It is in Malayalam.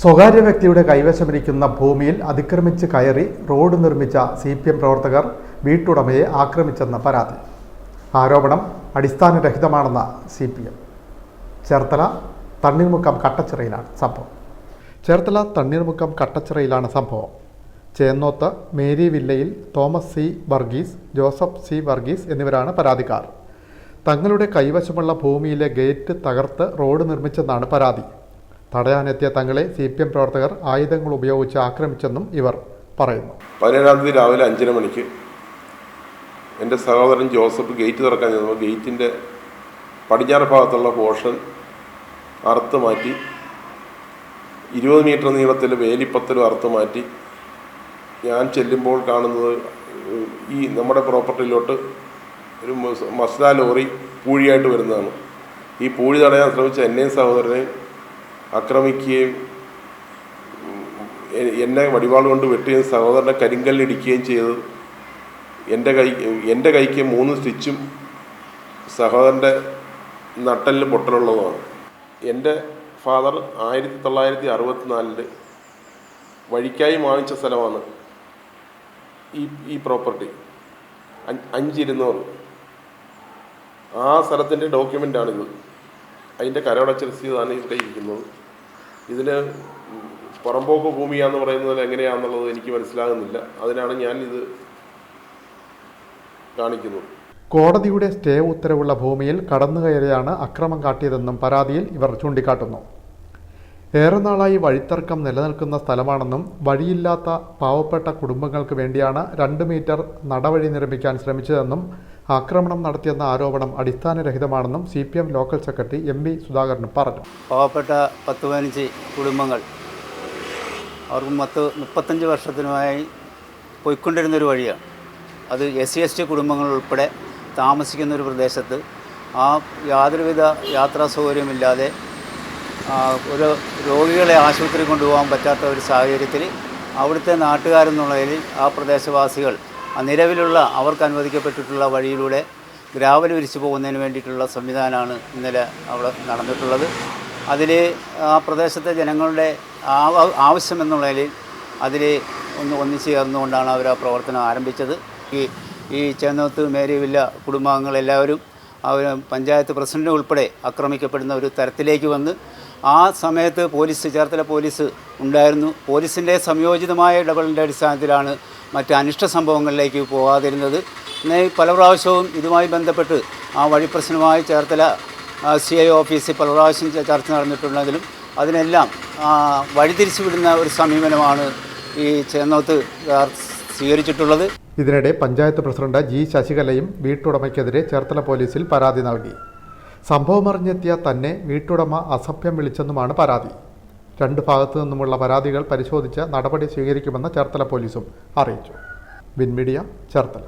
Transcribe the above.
സ്വകാര്യ വ്യക്തിയുടെ കൈവശമിരിക്കുന്ന ഭൂമിയിൽ അതിക്രമിച്ച് കയറി റോഡ് നിർമ്മിച്ച സി പി എം പ്രവർത്തകർ വീട്ടുടമയെ ആക്രമിച്ചെന്ന പരാതി. ആരോപണം അടിസ്ഥാനരഹിതമാണെന്ന C P M. Cherthala Thanneermukkom കട്ടച്ചിറയിലാണ് സംഭവം. ചേർത്തല തണ്ണീർമുക്കം കട്ടച്ചിറയിലാണ് സംഭവം. Chennoth Mary വില്ലയിൽ Thomas C Varghese Joseph C Varghese എന്നിവരാണ് പരാതിക്കാർ. തങ്ങളുടെ കൈവശമുള്ള ഭൂമിയിലെ ഗേറ്റ് തകർത്ത് റോഡ് നിർമ്മിച്ചെന്നാണ് പരാതി. തടയാനെത്തിയ തങ്ങളെ സി പി എം പ്രവർത്തകർ ആയുധങ്ങൾ ഉപയോഗിച്ച് ആക്രമിച്ചെന്നും ഇവർ പറയുന്നു. പതിനേഴാം തീയതി രാവിലെ അഞ്ചര മണിക്ക് എന്റെ സഹോദരൻ ജോസഫ് ഗേറ്റ് തുറക്കാൻ ചെന്നപ്പോൾ ഗേറ്റിന്റെ പടിഞ്ഞാറ് ഭാഗത്തുള്ള പോർഷൻ അറുത്ത് മാറ്റി ഇരുപത് മീറ്റർ നീളത്തിൽ വേലിപ്പത്തലും അറുത്ത് മാറ്റി ഞാൻ ചെല്ലുമ്പോൾ കാണുന്നത് ഈ നമ്മുടെ പ്രോപ്പർട്ടിയിലോട്ട് ഒരു മസ്ദ ലോറി പൂഴിയായിട്ട് വരുന്നതാണ്. ഈ പൂഴി തടയാൻ ശ്രമിച്ച എന്നെയും സഹോദരനെയും ആക്രമിക്കുകയും എന്നെ വടിവാൾ കൊണ്ട് വെട്ടുകയും സഹോദരനെ കരിങ്കല്ലിടിക്കുകയും ചെയ്തു. എന്റെ കൈ എന്റെ കൈക്ക് മൂന്ന് സ്റ്റിച്ചും സഹോദരന്റെ നട്ടലിൽ പൊട്ടലുള്ളതുമാണ്. എന്റെ ഫാദർ ആയിരത്തി തൊള്ളായിരത്തി അറുപത്തിനാലിൽ വഴിക്കായി വാങ്ങിച്ച സ്ഥലമാണ് ഈ ഈ പ്രോപ്പർട്ടി. അഞ്ചിരുന്നൂറ്. ആ സ്ഥലത്തിന്റെ ഡോക്യുമെന്റാണിത് അതിന്റെ കരോടച്ച രസീതാണ് ഇവിടെ ഇരിക്കുന്നത്. ഇതിന് പുറമ്പോക്ക് ഭൂമിയാന്ന് പറയുന്നത് എങ്ങനെയാണെന്നുള്ളത് എനിക്ക് മനസ്സിലാകുന്നില്ല. അതിനാണ് ഞാൻ ഇത് കാണിക്കുന്നത്. കോടതിയുടെ സ്റ്റേ ഉത്തരവുള്ള ഭൂമിയിൽ കടന്നുകയറിയാണ് അക്രമം കാട്ടിയതെന്നും പരാതിയിൽ ഇവർ ചൂണ്ടിക്കാട്ടുന്നു. ഏറെ നാളായി വഴിത്തർക്കം നിലനിൽക്കുന്ന സ്ഥലമാണെന്നും വഴിയില്ലാത്ത പാവപ്പെട്ട കുടുംബങ്ങൾക്ക് വേണ്ടിയാണ് രണ്ട് മീറ്റർ നടവഴി നിർമ്മിക്കാൻ ശ്രമിച്ചതെന്നും ആക്രമണം നടത്തിയെന്ന ആരോപണം അടിസ്ഥാനരഹിതമാണെന്നും C P M local secretary M V Sudhakaran പറഞ്ഞു. പാവപ്പെട്ട പത്ത് പതിനഞ്ച് കുടുംബങ്ങൾ അവർക്ക് പത്ത് മുപ്പത്തഞ്ച് വർഷത്തിനുമായി പോയിക്കൊണ്ടിരുന്നൊരു വഴിയാണ്. അത് എസ് സി എസ് ടി കുടുംബങ്ങൾ ഉൾപ്പെടെ താമസിക്കുന്ന ഒരു പ്രദേശത്ത് ആ യാതൊരുവിധ യാത്രാ സൗകര്യമില്ലാതെ ഒരു രോഗികളെ ആശുപത്രി കൊണ്ടുപോകാൻ പറ്റാത്ത ഒരു സാഹചര്യത്തിൽ അവിടുത്തെ നാട്ടുകാരെന്നുള്ളതിൽ ആ പ്രദേശവാസികൾ നിലവിലുള്ള അവർക്ക് അനുവദിക്കപ്പെട്ടിട്ടുള്ള വഴിയിലൂടെ ഗ്രാവൽ വിരിച്ചു പോകുന്നതിന് വേണ്ടിയിട്ടുള്ള സംവിധാനമാണ് ഇന്നലെ അവിടെ നടന്നിട്ടുള്ളത്. അതിൽ ആ പ്രദേശത്തെ ജനങ്ങളുടെ ആവ- ആവശ്യം എന്നുള്ളതിൽ അതിൽ ഒന്ന് ഒന്നിച്ചു ചേർന്നുകൊണ്ടാണ് അവർ ആ പ്രവർത്തനം ആരംഭിച്ചത്. ഈ ഈ ചേന്നോത്ത് മേരിവില്ല കുടുംബാംഗങ്ങളെല്ലാവരും അവർ പഞ്ചായത്ത് പ്രസിഡന്റ് ഉൾപ്പെടെ ആക്രമിക്കപ്പെടുന്ന ഒരു തരത്തിലേക്ക് വന്ന് ആ സമയത്ത് പോലീസ് ചേർത്തല പോലീസ് ഉണ്ടായിരുന്നു. പോലീസിന്റെ സംയോജിതമായ ഇടപെടലിന്റെ അടിസ്ഥാനത്തിലാണ് മറ്റ് അനിഷ്ട സംഭവങ്ങളിലേക്ക് പോകാതിരുന്നത്. പിന്നെ പല പ്രാവശ്യവും ഇതുമായി ബന്ധപ്പെട്ട് ആ വഴി പ്രശ്നമായി ചേർത്തല സി ഐ ഓഫീസിൽ പല പ്രാവശ്യം ചർച്ച നടന്നിട്ടുണ്ടെങ്കിലും അതിനെല്ലാം ആ, വഴിതിരിച്ചു വിടുന്ന ഒരു സമീപനമാണ് ഈ ചേന്നോത്ത് സ്വീകരിച്ചിട്ടുള്ളത്. ഇതിനിടെ പഞ്ചായത്ത് പ്രസിഡന്റ് ജി ശശികലയും വീട്ടുടമയ്ക്കെതിരെ ചേർത്തല പോലീസിൽ പരാതി നൽകി. സംഭവമറിഞ്ഞെത്തിയ തന്നെ വീട്ടുടമ അസഭ്യം വിളിച്ചെന്നുമാണ് പരാതി. രണ്ട് ഭാഗത്തു നിന്നുമുള്ള പരാതികൾ പരിശോധിച്ച് നടപടി സ്വീകരിക്കുമെന്ന് ചേർത്തല പോലീസും അറിയിച്ചു. വിൻമീഡിയ ചേർത്തല.